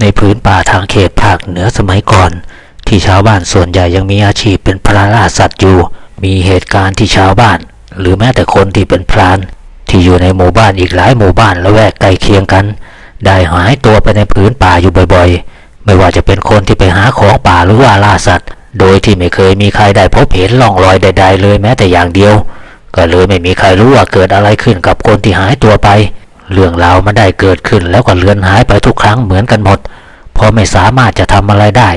ในพื้นป่าทางเขตภาคเหนือสมัยก่อน ที่ชาวบ้านส่วนใหญ่ยังมีอาชีพเป็นพรานล่าสัตว์อยู่ มีเหตุการณ์ที่ชาวบ้าน หรือแม้แต่คนที่เป็นพราน ที่อยู่ในหมู่บ้านอีกหลายหมู่บ้านละแวกใกล้เคียงกัน ได้หายตัวไปในพื้นป่าอยู่บ่อยๆ ไม่ว่าจะเป็นคนที่ไปหาของป่าหรือว่าล่าสัตว์ โดยที่ไม่เคยมีใครได้พบเห็นร่องรอยใด ๆ เลยแม้แต่อย่างเดียว ก็เลยไม่มีใครรู้ว่าเกิดอะไรขึ้นกับคนที่หายตัวไป เรื่องราวมันได้เกิดขึ้นแล้วก็เลือนหายไปทุกครั้งเหมือนกันหมดเพราะไม่สามารถจะทำอะไรได้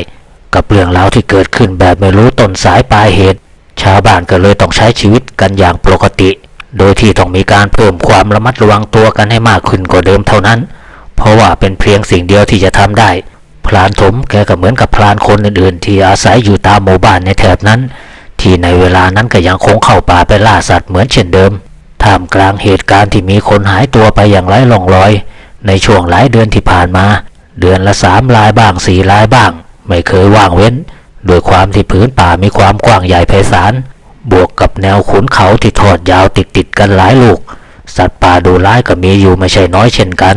กับเรื่องราวที่เกิดขึ้นแบบไม่รู้ต้นสายปลายเหตุ ชาวบ้านก็เลยต้องใช้ชีวิตกันอย่างปกติ โดยที่ต้องมีการเพิ่มความระมัดระวังตัวกันให้มากขึ้นกว่าเดิมเท่านั้น เพราะว่าเป็นเพียงสิ่งเดียวที่จะทำได้พลานถมแกก็เหมือนกับพลานคนอื่นๆ ที่อาศัยอยู่ตามหมู่บ้านในแถบนั้น ที่ในเวลานั้นก็ยังคงเข้าป่าไปล่าสัตว์เหมือนเช่นเดิม ท่ามกลางเหตุการณ์ที่มีคนหายตัวไปอย่างไร้ร่องรอย ในช่วงหลายเดือนที่ผ่านมา เดือนละสามลายบ้างสี่ลายบ้าง ไม่เคยว่างเว้น โดยความที่พื้นป่ามีความกว้างใหญ่ไพศาล บวกกับแนวขุนเขาที่ทอดยาวติดติดกันหลายลูก สัตว์ป่าดูร้ายก็มีอยู่ไม่ใช่น้อยเช่นกัน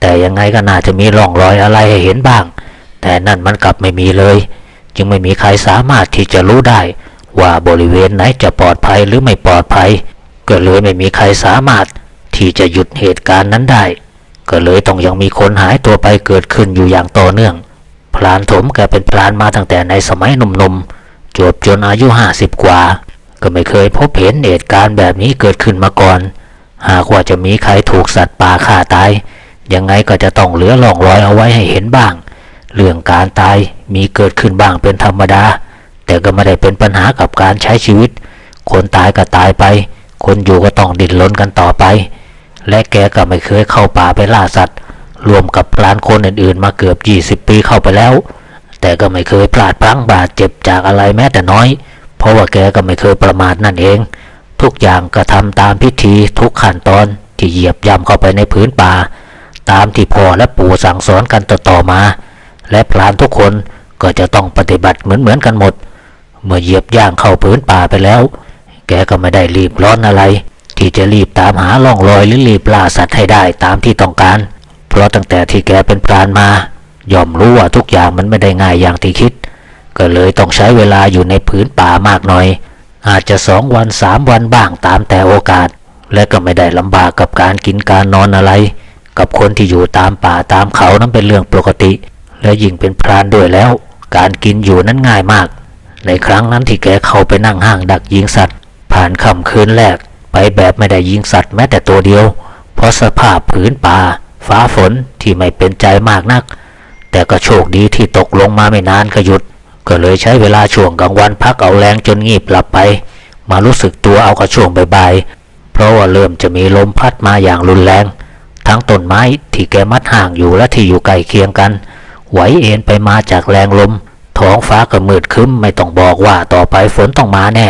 แต่ยังไงก็น่าจะมีร่องรอยอะไรให้เห็นบ้าง แต่นั่นมันกลับไม่มีเลย จึงไม่มีใครสามารถที่จะรู้ได้ ว่าบริเวณไหนจะปลอดภัยหรือไม่ปลอดภัย ก็เลยไม่มีใครสามารถที่จะหยุดเหตุการณ์นั้นได้ ก็เลยต้องยังมีคนหายตัวไปเกิดขึ้นอยู่อย่างต่อเนื่อง พลานถมแกเป็นพลานมาตั้งแต่ในสมัยหนุ่มๆจบจนอายุห้าสิบกว่า ก็ไม่เคยพบเห็นเหตุการณ์แบบนี้เกิดขึ้นมาก่อน หากว่าจะมีใครถูกสัตว์ป่าฆ่าตาย ยังไงก็จะต้องเหลือร่องรอยเอาไว้ให้เห็นบ้าง เรื่องการตายมีเกิดขึ้นบ้างเป็นธรรมดา แต่ก็ไม่ได้เป็นปัญหากับการใช้ชีวิต คนตายก็ตายไป คนอยู่ก็ต้องดิ้นรนกันต่อไป และแกก็ไม่เคยเข้าป่าไปล่าสัตว์ รวมกับพลานคนอื่นๆ มาเกือบ 20 ปีเข้าไปแล้ว แต่ก็ไม่เคยพลาดพลั้งบาดเจ็บจากอะไรแม้แต่น้อย เพราะว่าแกก็ไม่เคยประมาทนั่นเอง ทุกอย่างก็ทำตามพิธีทุกขั้นตอนที่เหยียบย่ำเข้าไปในพื้นป่า ตามที่พ่อและปู่สั่งสอนกันต่อๆมา และพลานทุกคนก็จะต้องปฏิบัติเหมือนๆกันหมด เมื่อเหยียบย่างเข้าพื้นป่าไปแล้ว แกก็ไม่ได้รีบร้อนอะไร ที่จะรีบตามหาล่องรอยหรือรีบล่าสัตว์ให้ได้ตามที่ต้องการ เพราะตั้งแต่ที่แกเป็นพรานมาย่อมรู้ว่าทุกอย่างมันไม่ได้ง่ายอย่างที่คิด ก็เลยต้องใช้เวลาอยู่ในพื้นป่ามากหน่อย อาจจะสองวันสามวันบ้างตามแต่โอกาส และก็ไม่ได้ลำบากกับการกินการนอนอะไร กับคนที่อยู่ตามป่าตามเขานั้นเป็นเรื่องปกติ และยิ่งเป็นพรานด้วยแล้ว การกินอยู่นั้นง่ายมาก ในครั้งนั้นที่แกเข้าไปนั่งห้างดักยิงสัตว์ ผ่านค่ำคืนแรก ไปแบบไม่ได้ยิงสัตว์แม้แต่ตัวเดียว เพราะสภาพผืนป่า ฟ้าฝนที่ไม่เป็นใจมากนัก แต่ก็โชคดีที่ตกลงมาไม่นานก็หยุด ก็เลยใช้เวลาช่วงกลางวันพักเอาแรงจนงีบหลับไป มารู้สึกตัวเอากับช่วงบ่ายๆเพราะว่าเริ่มจะมีลมพัดมาอย่างรุนแรง ทั้งต้นไม้ที่แกมัดห่างอยู่และที่อยู่ใกล้เคียงกันไหวเอ็นไปมาจากแรงลม ท้องฟ้าก็มืดครึ้มไม่ต้องบอกว่าต่อไปฝนต้องมาแน่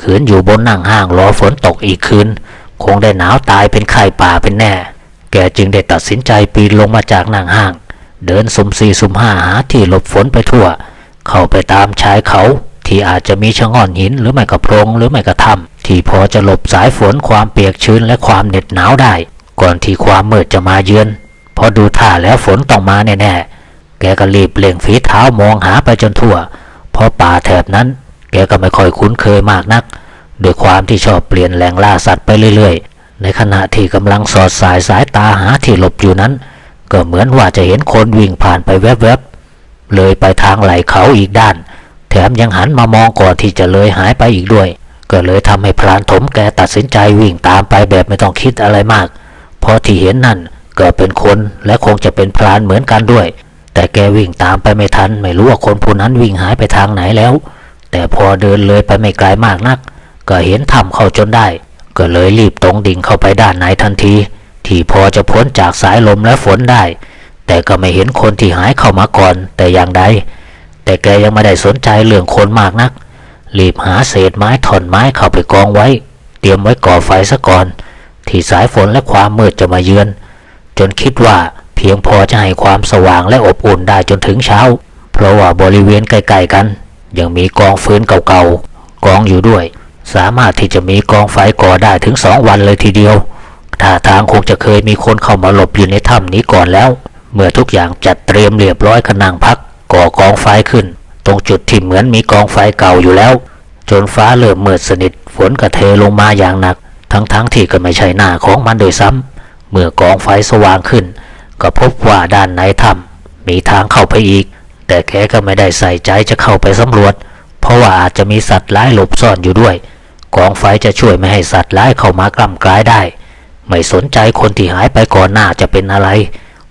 ขืนอยู่บนนั่งห้างรอฝนตกอีกคืน คงได้หนาวตายเป็นไข้ป่าเป็นแน่ แกจึงได้ตัดสินใจปีนลงมาจากนั่งห้าง เดินสุ่มสี่สุ่มห้าหาที่หลบฝนไปทั่ว เข้าไปตามชายเขาที่อาจจะมีชะง่อนหินหรือไม่กระโพรงหรือไม่กระถ้ำที่พอจะหลบสายฝนความเปียกชื้นและความเหน็ดหนาวได้ ก่อนที่ความมืดจะมาเยือนพอดูท่าแล้วฝนต้องมาแน่ๆ แกก็รีบเล่งฝีเท้ามองหาไปจนทั่ว เพราะป่าแถบนั้น แกก็ไม่ค่อยคุ้นเคยมากนัก โดยความที่ชอบเปลี่ยนแหล่งล่าสัตว์ไปเรื่อยๆ ในขณะที่กำลังสอดสายสายตาหาที่หลบอยู่นั้น ก็เหมือนว่าจะเห็นคนวิ่งผ่านไปแวบๆ เลยไปทางไหลเขาอีกด้าน แถมยังหันมามองก่อนที่จะเลยหายไปอีกด้วย ก็เลยทำให้พรานถมแกตัดสินใจวิ่งตามไปแบบไม่ต้องคิดอะไรมาก เพราะที่เห็นนั่นก็เป็นคนและคงจะเป็นพรานเหมือนกันด้วย แต่แกวิ่งตามไปไม่ทัน ไม่รู้ว่าคนผู้นั้นวิ่งหายไปทางไหนแล้ว แต่พอเดินเลยไปไม่ไกลมากนัก ก็เห็นถ้ำเข้าจนได้ ก็เลยรีบตรงดิ่งเข้าไปด้านในทันที ที่พอจะพ้นจากสายลมและฝนได้ แต่ก็ไม่เห็นคนที่หายเข้ามาก่อน แต่อย่างใดแต่แกยังไม่ได้สนใจเรื่องคนมากนัก รีบหาเศษไม้ท่อนไม้เข้าไปกองไว้ เตรียมไว้ก่อไฟซะก่อน ที่สายฝนและความมืดจะมาเยือน จนคิดว่า เพียงพอจะให้ความสว่างและอบอุ่นได้จนถึงเช้า เพราะว่าบริเวณใกล้ๆกัน ยังมีกองฟืนเก่าๆกองอยู่ด้วย สามารถที่จะมีกองไฟก่อได้ถึงสองวันเลยทีเดียวท่าทางคงจะเคยมีคนเข้ามาหลบอยู่ในถ้ำนี้ก่อนแล้ว เมื่อทุกอย่างจัดเตรียมเรียบร้อยกนังพัก ก่อกองไฟขึ้น ตรงจุดที่เหมือนมีกองไฟเก่าอยู่แล้ว จนฟ้าเริ่มมืดสนิทฝนกระเทลงมาอย่างหนัก ทั้งๆทที่ก็ไม่ใช่หน้าของมันโดยซ้ำเมื่อกองไฟสว่างขึ้น ก็พบว่าด้านในถ้ำมีทางเข้าไปอีก แต่แกก็ไม่ได้ใส่ใจจะเข้าไปสำรวจ เพราะว่าอาจจะมีสัตว์ร้ายหลบซ่อนอยู่ด้วย กองไฟจะช่วยไม่ให้สัตว์ร้ายเข้ามากล้ำกลายได้ ไม่สนใจคนที่หายไปก่อนหน้าจะเป็นอะไร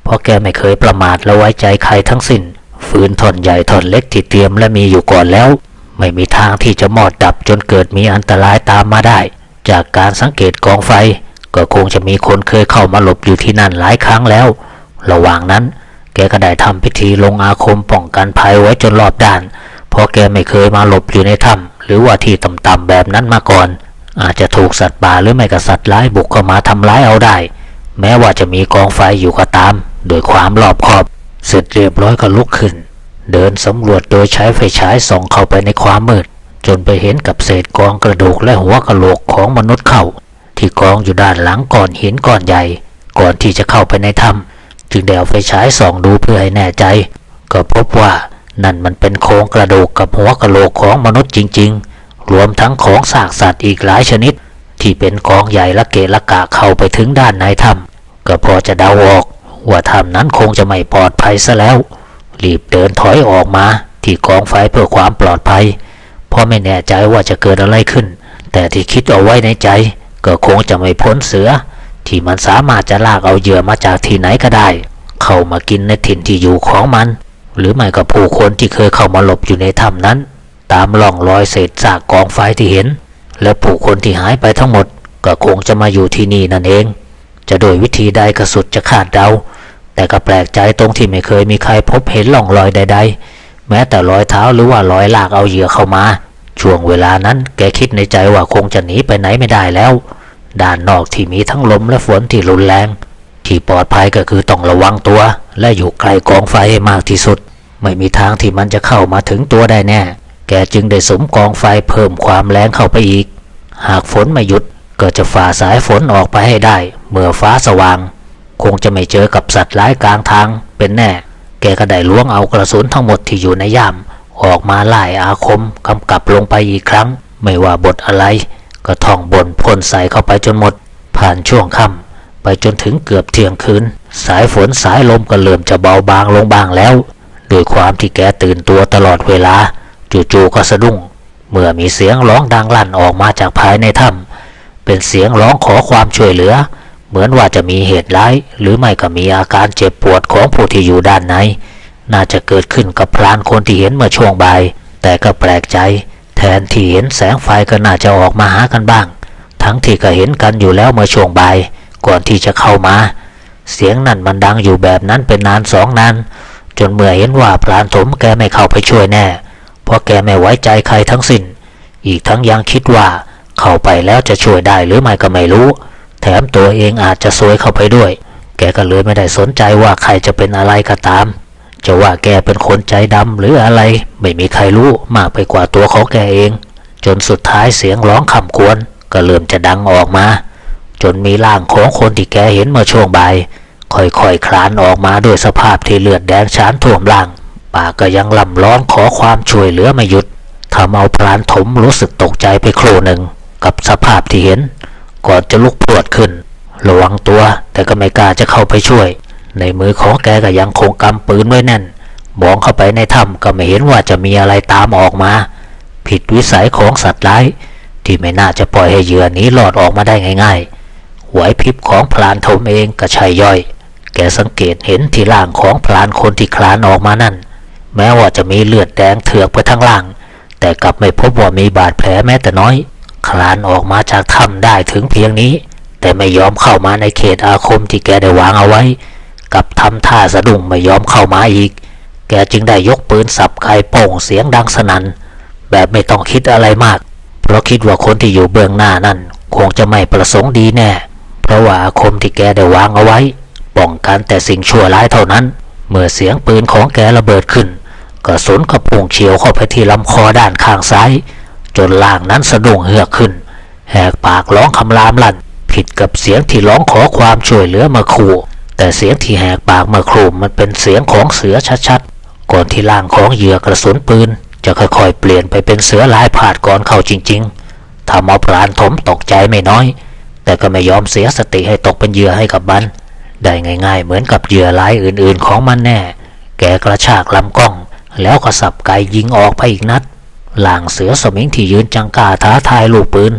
เพราะแกไม่เคยประมาทและไว้ใจใครทั้งสิ้นฟืนท่อนใหญ่ท่อนเล็กที่เตรียมและมีอยู่ก่อนแล้ว ไม่มีทางที่จะมอดดับจนเกิดมีอันตรายตามมาได้ จากการสังเกตกองไฟ ก็คงจะมีคนเคยเข้ามาหลบอยู่ที่นั่นหลายครั้งแล้ว ระหว่างนั้น แกก็ได้ทำพิธีลงอาคมป้องกันภัยไว้จนรอบด้าน เพราะแกไม่เคยมาหลบอยู่ในถ้ำหรือว่าที่ต่ำๆแบบนั้นมาก่อน อาจจะถูกสัตว์ป่าหรือไม่ก็สัตว์ร้ายบุกเข้ามาทำร้ายเอาได้ แม้ว่าจะมีกองไฟอยู่ก็ตาม โดยความรอบคอบ เสร็จเรียบร้อยก็ลุกขึ้น เดินสำรวจโดยใช้ไฟฉายส่องเข้าไปในความมืด จนไปเห็นกับเศษกองกระดูกและหัวกะโหลกของมนุษย์เข้า ที่กองอยู่ด้านหลังก้อนหินก้อนใหญ่ ก่อนที่จะเข้าไปในถ้ำ จึงได้เอาไฟฉายส่องดูเพื่อให้แน่ใจ ก็พบว่านั่นมันเป็นโครงกระดูกกับหัวกะโหลกของมนุษย์จริง ๆ รวมทั้งของซากสัตว์อีกหลายชนิด ที่เป็นกองใหญ่ละเกะละกะเข้าไปถึงด้านในถ้ำก็พอจะเดาออก ว่าถ้ำนั้นคงจะไม่ปลอดภัยซะแล้ว รีบเดินถอยออกมา ที่กองไฟเพื่อความปลอดภัย เพราะไม่แน่ใจว่าจะเกิดอะไรขึ้น แต่ที่คิดเอาไว้ในใจ ก็คงจะไม่พ้นเสือ ที่มันสามารถจะลากเอาเหยื่อมาจากที่ไหนก็ได้ เข้ามากินในถิ่นที่อยู่ของมัน หรือไม่ก็ผู้คนที่เคยเข้ามาหลบอยู่ในถ้ำนั้น ตามร่องรอยเศษซากกองไฟที่เห็น และผู้คนที่หายไปทั้งหมด ก็คงจะมาอยู่ที่นี่นั่นเอง จะโดยวิธีใดก็สุดจะคาดเดาแต่ก็แปลกใจตรงที่ไม่เคยมีใครพบเห็นร่องรอยใด ๆ แม้แต่รอยเท้าหรือว่ารอยลากเอาเหยื่อเข้ามา ช่วงเวลานั้นแกคิดในใจว่าคงจะหนีไปไหนไม่ได้แล้ว ด้านนอกที่มีทั้งลมและฝนที่รุนแรง ที่ปลอดภัยก็คือต้องระวังตัว และอยู่ใกล้กองไฟให้มากที่สุด ไม่มีทางที่มันจะเข้ามาถึงตัวได้แน่ แกจึงได้สมกองไฟเพิ่มความแรงเข้าไปอีก หากฝนไม่หยุดก็จะฝ่าสายฝนออกไปให้ได้ เมื่อฟ้าสว่าง คงจะไม่เจอกับสัตว์ร้ายกลางทางเป็นแน่ แกก็ได้ล้วงเอากระสุนทั้งหมดที่อยู่ในย่ามออกมาไล่อาคมกำกับลงไปอีกครั้ง ไม่ว่าบทอะไร ก็ท่องบนพ่นใส่เข้าไปจนหมด ผ่านช่วงค่ำไปจนถึงเกือบเที่ยงคืน สายฝนสายลมก็เริ่มจะเบาบางลงบ้างแล้ว โดยความที่แกตื่นตัวตลอดเวลา จู่ๆก็สะดุ้ง เมื่อมีเสียงร้องดังลั่นออกมาจากภายในถ้ำเป็นเสียงร้องขอความช่วยเหลือ เหมือนว่าจะมีเหตุร้าย หรือไม่ก็มีอาการเจ็บปวดของผู้ที่อยู่ด้านในน่าจะเกิดขึ้นกับพรานคนที่เห็นเมื่อช่วงบ่าย แต่ก็แปลกใจ แทนที่เห็นแสงไฟก็น่าจะออกมาหากันบ้าง ทั้งที่ก็เห็นกันอยู่แล้วเมื่อช่วงบ่ายก่อนที่จะเข้ามา เสียงนั่นมันดังอยู่แบบนั้นเป็นนานสองนานจนเมื่อเห็นว่าพรานถมแกไม่เข้าไปช่วยแน่ เพราะแกไม่ไว้ใจใครทั้งสิ้น อีกทั้งยังคิดว่าเข้าไปแล้วจะช่วยได้หรือไม่ก็ไม่รู้ แถมตัวเองอาจจะซวยเข้าไปด้วย แกก็เลยไม่ได้สนใจว่าใครจะเป็นอะไรก็ตาม จะว่าแกเป็นคนใจดำหรืออะไร ไม่มีใครรู้มากไปกว่าตัวเของแกเอง จนสุดท้ายเสียงร้องคำควรก็เริ่มจะดังออกมา จนมีร่างของคนที่แกเห็นเมื่อช่วงบ่ายค่อยๆคลานออกมาด้วยสภาพที่เลือดแดงฉานท่วมร่างปากก็ยังลำร้องขอความช่วยเหลือไม่หยุดทำเอาพรานถมรู้สึกตกใจไปครู่หนึ่ง กับสภาพที่เห็น ก่อนจะลุกพรวดขึ้นระวังตัวแต่ก็ไม่กล้าจะเข้าไปช่วย ในมือของแกก็ยังคงกำปืนไว้แน่น มองเข้าไปในถ้ำก็ไม่เห็นว่าจะมีอะไรตามออกมา ผิดวิสัยของสัตว์ร้าย ที่ไม่น่าจะปล่อยให้เหยื่อนี้หลอดออกมาได้ง่ายๆไหวพริบของพลานถมเองก็ใช่ย่อย แกสังเกตเห็นที่ล่างของพลานคนที่คลานออกมานั่น แม้ว่าจะมีเลือดแดงเถือกไปทั้งล่าง แต่กลับไม่พบว่ามีบาดแผลแม้แต่น้อย คลานออกมาจากถ้ำได้ถึงเพียงนี้ แต่ไม่ยอมเข้ามาในเขตอาคมที่แกได้วางเอาไว้ กับทำท่าสะดุ้งไม่ยอมเข้ามาอีก แกจึงได้ยกปืนสับไกโป่งเสียงดังสนัน่นแบบไม่ต้องคิดอะไรมาก เพราะคิดว่าคนที่อยู่เบื้องหน้านั่น คงจะไม่ประสงค์ดีแน่ เพราะว่าอาคมที่แกได้วางเอาไว้ ป้องกันแต่สิ่งชั่วร้ายเท่านั้น เมื่อเสียงปืนของแกระเบิดขึ้นกระสุนก็พุ่งเฉียวเข้าไปที่ลำคอด้านข้างซ้ายจจนล่างนั้นสะดุ้งเฮือกขึ้น แหกปากร้องคำรามลั่น ผิดกับเสียงที่ร้องขอความช่วยเหลือมาขู่ แต่เสียงที่แหกปากมาครูมันเป็นเสียงของเสือชัดๆ ก่อนที่ล่างของเหยื่อกระสุนปืน จะค่อยๆเปลี่ยนไปเป็นเสือลายผาดก่อนเข้าจริงๆทำเอาพรานถมตกใจไม่น้อย แต่ก็ไม่ยอมเสียสติให้ตกเป็นเหยื่อให้กับมันได้ง่าย ๆ เหมือนกับเหยื่อรายอื่นๆของมันแน่ แกกระชากลำกล้อง แล้วก็สับไกยิงออกไปอีกนัดหลางเสือสมิงที่ยืนจังกาท้าทายลูกปืน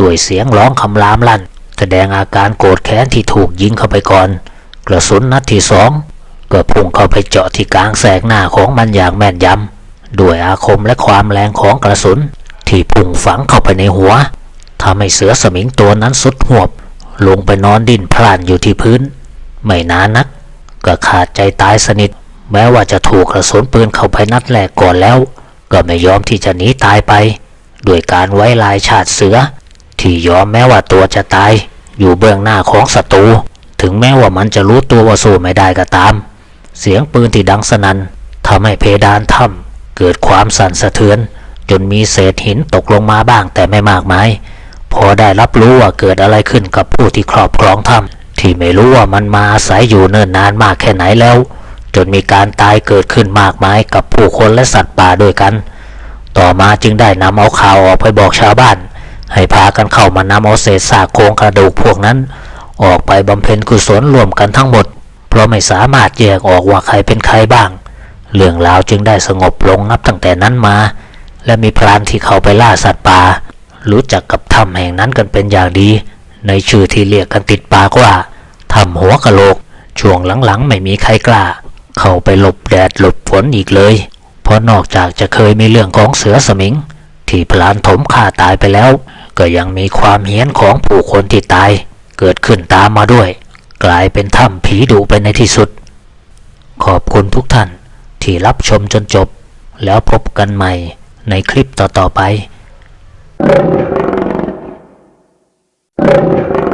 ด้วยเสียงร้องคำรามลั่น แสดงอาการโกรธแค้นที่ถูกยิงเข้าไปก่อน กระสุนนัดที่สองก็พุ่งเข้าไปเจาะที่กลางแสกหน้าของมันอย่างแม่นยำด้วยอาคมและความแรงของกระสุน ที่พุ่งฝังเข้าไปในหัวทำให้เสือสมิงตัวนั้นสุดหวบ ลงไปนอนดิ้นพล่านอยู่ที่พื้น ไม่นานนัก ก็ขาดใจตายสนิท แม้ว่าจะถูกกระสุนปืนเข้าไปนัดแรกก่อนแล้ว ก็ไม่ยอมที่จะหนีตายไปด้วยการไว้ลายชาติเสือ ที่ยอมแม้ว่าตัวจะตาย อยู่เบื้องหน้าของศัตรู ถึงแม้ว่ามันจะรู้ตัวว่าสู้ไม่ได้ก็ตาม เสียงปืนที่ดังสนั่นทำให้เพดานถ้ำเกิดความสั่นสะเทือน จนมีเศษหินตกลงมาบ้างแต่ไม่มากมาย พอได้รับรู้ว่าเกิดอะไรขึ้นกับผู้ที่ครอบครองถ้ำที่ไม่รู้ว่ามันมาอาศัยอยู่เนิ่นนานมากแค่ไหนแล้ว จนมีการตายเกิดขึ้นมากมายกับผู้คนและสัตว์ป่าด้วยกัน ต่อมาจึงได้นำเอาข่าวออกไปบอกชาวบ้าน ให้พากันเข้ามานำเอาเศษซากโครงกระดูกพวกนั้น ออกไปบำเพ็ญกุศลรวมกันทั้งหมด เพราะไม่สามารถแยกออกว่าใครเป็นใครบ้าง เรื่องราวจึงได้สงบลงนับตั้งแต่นั้นมา และมีพรานที่เข้าไปล่าสัตว์ป่า รู้จักกับถ้ำแห่งนั้นกันเป็นอย่างดี ในชื่อที่เรียกกันติดปากว่าถ้ำหัวกะโหลก ช่วงหลังๆไม่มีใครกล้า เข้าไปหลบแดดหลบฝนอีกเลย เพราะนอกจากจะเคยมีเรื่องของเสือสมิง ที่พลานถมฆ่าตายไปแล้ว ก็ยังมีความเฮี้ยนของผู้คนที่ตาย เกิดขึ้นตามมาด้วย กลายเป็นถ้ำผีดุไปในที่สุด ขอบคุณทุกท่านที่รับชมจนจบ แล้วพบกันใหม่ในคลิปต่อๆไป Thank you.